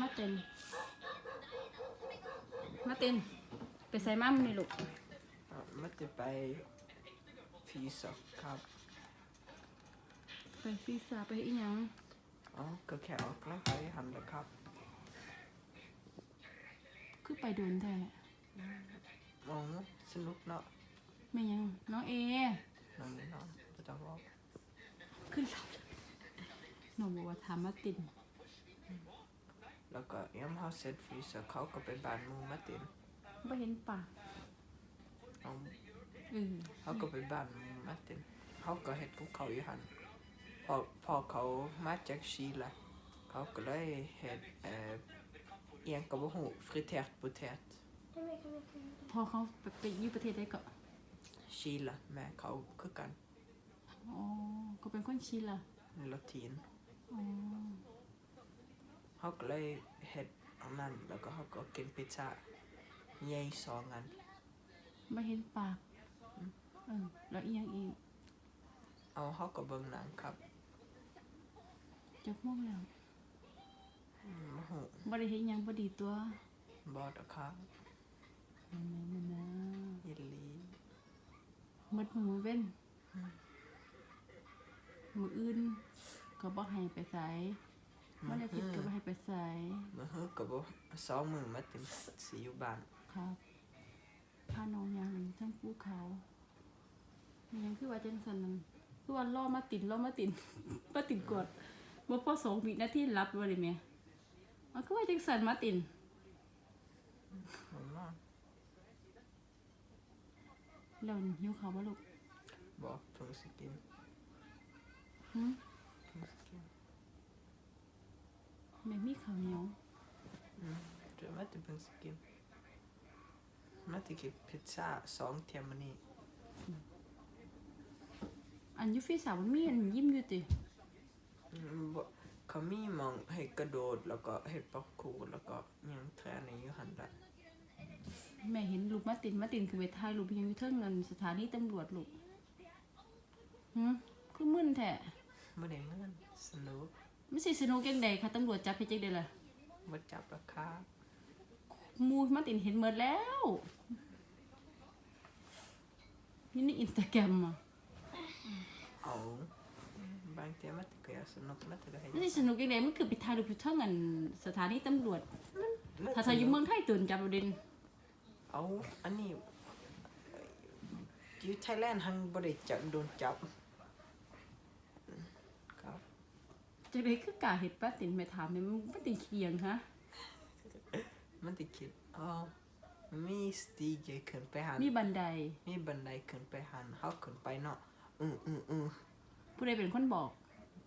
มาเต็นมาเต็นไปใส่ม้ามอนี่ลูกอะมันจะไปฟีสอกครับไปฟีซ่าไปอีหยังอ๋อก็แค่ออกกำลังกายหันแหละครับ คือไปโดนแท้อ๋อสนุกเนาะไม่ยังน้องเอน้องน้องจะต้องบอกขึ้นรถหนูบอกว่าถามมาติน แล้วก็ย้ำเขาเซตฟีสอกเขาก็ไปบ้านหมูมาตินไม่เห็นปากเอาเออเขาก็ไปบ้านหมูมาตินเขาก็เฮ็ดภูเขาอยู่หันพอพอเขามาจากชีละเขาก็เลยเฮ็ดเอ่อเอียงกับบ่ฮู้ฟริเทร์ปูเทร์พอเขาไปไปอยี่ประเทศได้ก็ชีละแม่เขาคือกันอ๋อก็เป็นคนชิลล่ะลาตินอ๋อ เขาก็เลยเฮ็ดอันนั้นแล้วก็เขาก็กินพิซซ่าใหญ่สองอันไม่เห็นปากเออแล้วอีหยังอีกเอาเขาก็เบิ่งหนังครับจะม่วงแล้วอืมบ่ฮู้บ่ได้เห็นหยังบ่ดีตัวบอดอะครับมันนะมันนะยินลีมืดมือเว้นมืออื่นก็บ่ให้ไปไส บ่ได้คิดก็บ่ให้ไปไสมื้อฮือก็บ่สองมื้อมาเต็มสิอยู่บ้านครับพาน้องยางทั้งภูเขาอิหยังคือว่าจังซั่นนั่นคือว่าล่อมาติดล่อมาติดมาติดกดบ่พอสองวินาทีรับบ่ได้แม่มันคือว่าจังซั่นมาตินมันมาแล้วหิวข้าวบ่ลูกบ่เพิ่งสิกินหึเพิ่งสิกิน แม่มีข้าวเหนียวอืมเดี๋ยวมาจะเพิ่งสิกินมาจะกินพิซซ่าสองเทียมมื้อนี้อันอยูฟีสาวมันมีอันยิ้มอยู่ติอืมบ่เขามีหมองให้กระโดดแล้วก็เฮ็ดปักคูแล้วก็หยังแทนอยู่หั่นล่ะแม่เห็นลูกมาตินมาตินคือไปถ่ายรูปยังอยู่เทิงนั่นสถานีตำรวจลูกหึคือมึนแท้บ่ได้เงินสนุก ไม่สิสนุกจังใดค่ะตำรวจจับเฮ็ดจังได๋ล่ะบ่จับราคาหมูมาตินเห็นหมดแล้ว นี่ในอินสตาแกรมอะ เอาบางเทีมันก็อยากสนุกมันก็ให้ไม่สิสนุกจังใดมันคือไปถ่ายรูปอยู่เทิงอันสถานีตำรวจมันถ้าถ้าอยู่เมืองไทยตื่นจับประเด็นเอาอันนี้อยู่ไทยแลนด์หังบ่ได้จับโดนจับครับ จังไดคือกล้าเฮ็ดป้าตินแม่ถามแม่มันป้าตินขี้เกียงฮะมันติคิดอ๋อมีสตีเกขึ้นไปหันมีบันไดมีบันไดขึ้นไปหันเฮาขึ้นไปเนาะอืออืออือผู้ใดเป็นคนบอก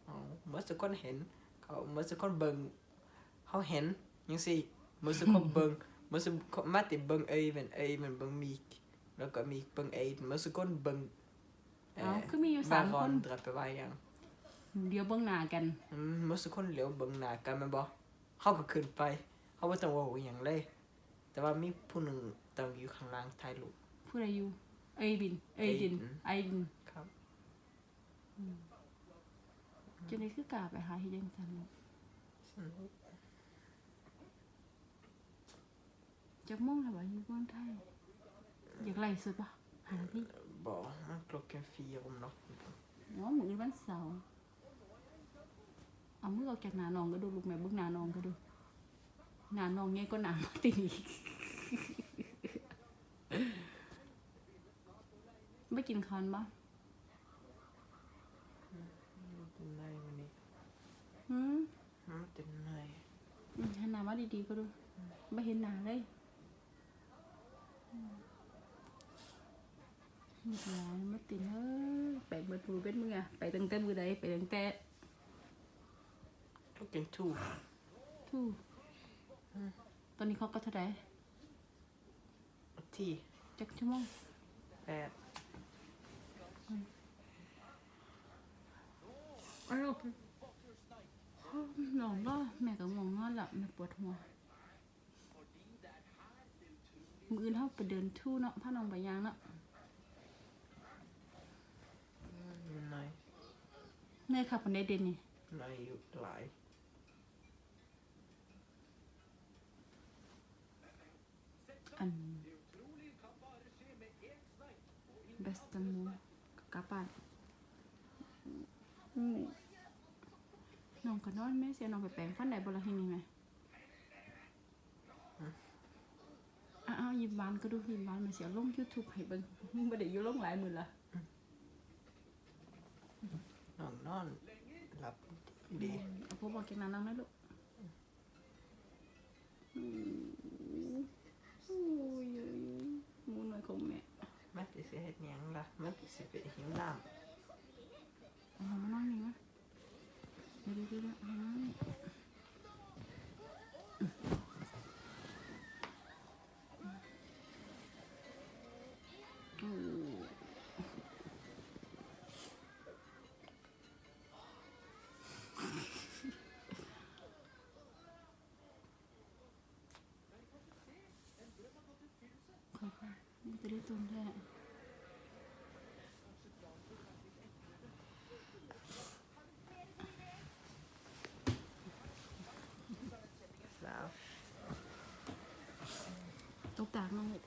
เอาเมื่อสักคนเห็นเขาเมื่อสักคนเบิ่งเขาเห็นจังซี่เมื่อสักคนเบิ่งเมื่อสักคนมาติเบิ่งเอ้ยเป็นเอ้ยมันเบิ่งมีแล้วก็มีเบิ่งเอ้ยเมื่อสักคนเบิ่งเอ้าคือมีอยู่สามบคนตรัสไปว่าหยัง เดี๋ยวเบิ่งหน้ากันอืมเมื่อสักคนเหลียวเบิ่งหน้ากันแม่นบ่เฮาก็ขึ้นไปเฮาบ่ต้องเว้าอิหยังเลย แต่ว่ามีผู้หนึงต้องอยู่ข้างล่างถ่ายรูป ผู้ใดอยู่เอ้ยบินเอ้ยดินเอ้ยดินไอ้ดินครับจะได้คือกล้าไปหาเฮ็ดจังซั่นลูกสนุกจักโมงแล้วว่าอยู่เมืองไทยอยากไล่สุดปะหาที่บ่มันกลกกันฟรีผมเนาะ เนาะมื้ออื่นวันเสาร์ เอามือออกจากหน้าน้องก็ดูลูกแม่เบิ่งหน้าน้องก็ดูหน้าน้องใหญ่กว่าหน้ามาติอีกไม่กินคอนบ่เป็นไงวันนี้หืมมันเป็นไงอืมหันหน้ามาดีๆก็ดูไม่เห็นหน้าเลยมีหลายมาตินเอ้ยไปเบิดมือเป็นมืออะไปตั้งแต่มือใดไปตั้งแต่ ลูกกินทูทู่ตอนนี้เขาก็เท่าไหร่ที่จักชั่วโมงแปดอ้าวหนอนก็แม่ก็ง่วงนอนละแม่ปวดหัวมืออื่นเขาไปเดินทู่เนาะพาน้องไปยางเนาะมันน้อยเนยขับคนได้เด่นนี่น้อยอยู่หลาย จังมูกลับบ้านอืมน้องก็นอนแม่เสียน้องไปแปลงฟันได้บ่ละทีนี้แม่อ้าวๆยิ้มหวานก็ดูยิ้มหวานมาเสียลง YouTube ให้เบิ่งบ่ได้อยู่ลงหลายมื้อละน้องนอนหลับดีเอาพวกบอกเก่งนั้นนั่งนะลูกอืมโอ้ยหมูน้อยของแม่ มันสิสิเฮ็ดหยังล่ะ มันสิไปหิวน้ำเอามานั่งนี่นะเดี๋ยวเดี๋ยวเดี๋ยวเอามานั่งนี่โอ้ค่อยๆนี่จะได้ตุนแท้สาว ตกตากน้องลูก